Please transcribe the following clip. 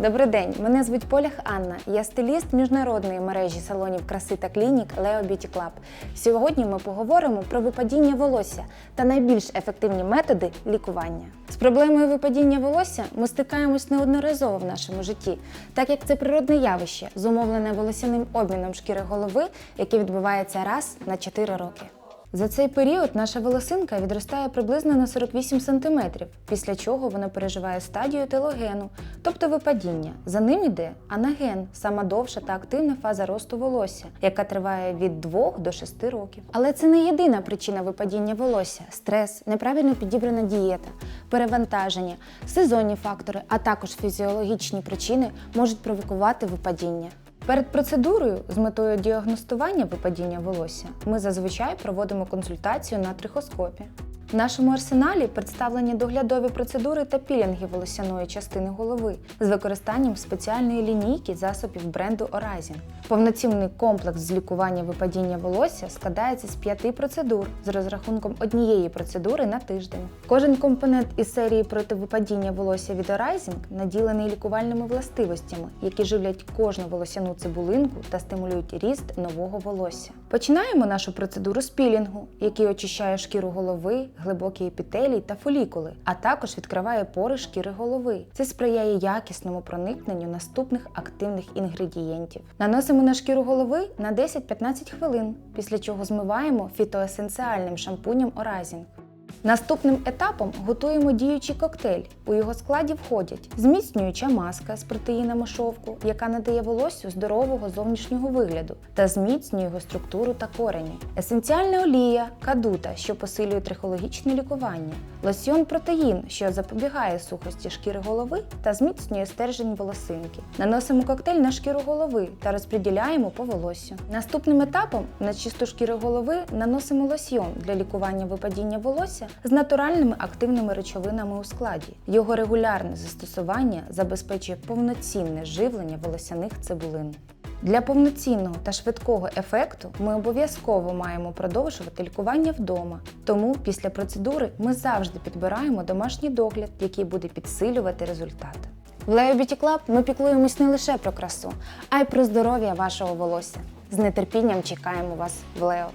Добрий день, мене звуть Полях Анна. Я стиліст міжнародної мережі салонів краси та клінік Leo Beauty Club. Сьогодні ми поговоримо про випадіння волосся та найбільш ефективні методи лікування. З проблемою випадіння волосся ми стикаємось неодноразово в нашому житті, так як це природне явище, зумовлене волосяним обміном шкіри голови, яке відбувається раз на 4 роки. За цей період наша волосинка відростає приблизно на 48 см, після чого вона переживає стадію телогену, тобто випадіння. За ним іде анаген, сама довша та активна фаза росту волосся, яка триває від 2 до 6 років. Але це не єдина причина випадіння волосся: стрес, неправильно підібрана дієта, перевантаження, сезонні фактори, а також фізіологічні причини можуть провокувати випадіння. Перед процедурою з метою діагностування випадіння волосся ми зазвичай проводимо консультацію на трихоскопі. В нашому арсеналі представлені доглядові процедури та пілінги волосяної частини голови з використанням спеціальної лінійки засобів бренду Orazin. Повноцінний комплекс з лікування випадіння волосся складається з п'яти процедур з розрахунком однієї процедури на тиждень. Кожен компонент із серії проти випадіння волосся від Orazing наділений лікувальними властивостями, які живлять кожну волосяну цибулинку та стимулюють ріст нового волосся. Починаємо нашу процедуру з пілінгу, який очищає шкіру голови, глибокі епітелії та фолікули, а також відкриває пори шкіри голови. Це сприяє якісному проникненню наступних активних інгредієнтів. Наносимо на шкіру голови на 10-15 хвилин, після чого змиваємо фітоесенціальним шампунем Оразінг. Наступним етапом готуємо діючий коктейль. У його складі входять зміцнююча маска з протеїнами шовку, яка надає волоссю здорового зовнішнього вигляду та зміцнює його структуру та корені, есенціальна олія, кадута, що посилює трихологічне лікування, лосьйон протеїн, що запобігає сухості шкіри голови та зміцнює стержень волосинки. Наносимо коктейль на шкіру голови та розподіляємо по волосю. Наступним етапом на чисту шкіру голови наносимо лосьйон для лікування випадіння волосся з натуральними активними речовинами у складі. Його регулярне застосування забезпечує повноцінне живлення волосяних цибулин. Для повноцінного та швидкого ефекту ми обов'язково маємо продовжувати лікування вдома. Тому після процедури ми завжди підбираємо домашній догляд, який буде підсилювати результат. В Leo Beauty Club ми піклуємось не лише про красу, а й про здоров'я вашого волосся. З нетерпінням чекаємо вас в Лео.